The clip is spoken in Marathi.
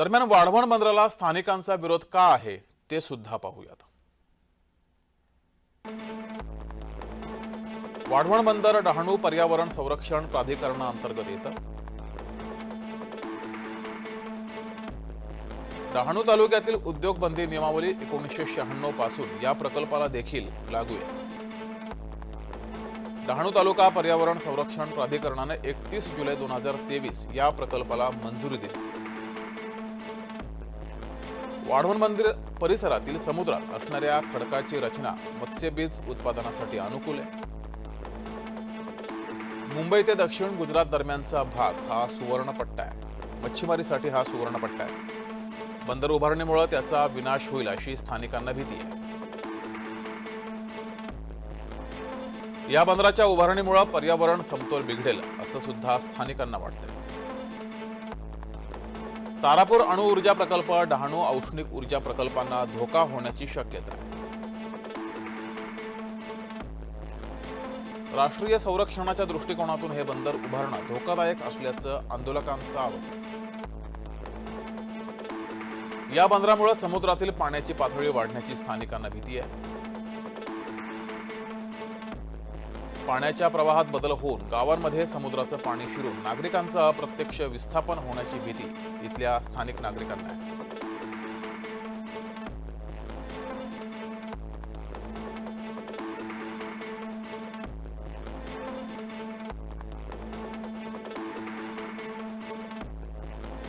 दरम्यान वाढवण बंदराला स्थानिकांचा विरोध का आहे ते सुद्धा पाहूयात. वाढवण बंदर डहाणू पर्यावरण संरक्षण प्राधिकरणाअंतर्गत येतं. डहाणू तालुक्यातील उद्योग बंदी नियमावली एकोणीसशे शहाण्णवपासून या प्रकल्पाला देखील लागू आहे डहाणू तालुका पर्यावरण संरक्षण प्राधिकरणाने एकतीस जुलै दोन हजार तेवीस या प्रकल्पाला मंजुरी दिली. वाढवण मंदिर परिसरातील समुद्रात असणाऱ्या खडकाची रचना मत्स्यबीज उत्पादनासाठी अनुकूल आहे. मुंबई ते दक्षिण गुजरात दरम्यानचा भाग हा सुवर्णपट्टा आहे. मच्छीमारीसाठी हा सुवर्णपट्टा आहे. बंदर उभारणीमुळे त्याचा विनाश होईल अशी स्थानिकांना भीती आहे. या बंदराच्या उभारणीमुळे पर्यावरण समतोल बिघडेल असं सुद्धा स्थानिकांना वाटतं तारापूर अणु ऊर्जा प्रकल्प डहाणू औष्णिक ऊर्जा प्रकल्पांना धोका होण्याची शक्यता आहे. राष्ट्रीय संरक्षणाच्या दृष्टिकोनातून हे बंदर उभारणं धोकादायक असल्याचं आंदोलकांचा आरोप. या बंदरामुळे समुद्रातील पाण्याची पातळी वाढण्याची स्थानिकांना भीती आहे. पाण्याच्या प्रवाहात बदल होऊन गावांमध्ये समुद्राचं पाणी शिरून नागरिकांचं अप्रत्यक्ष विस्थापन होण्याची भीती इथल्या स्थानिक नागरिकांना आहे.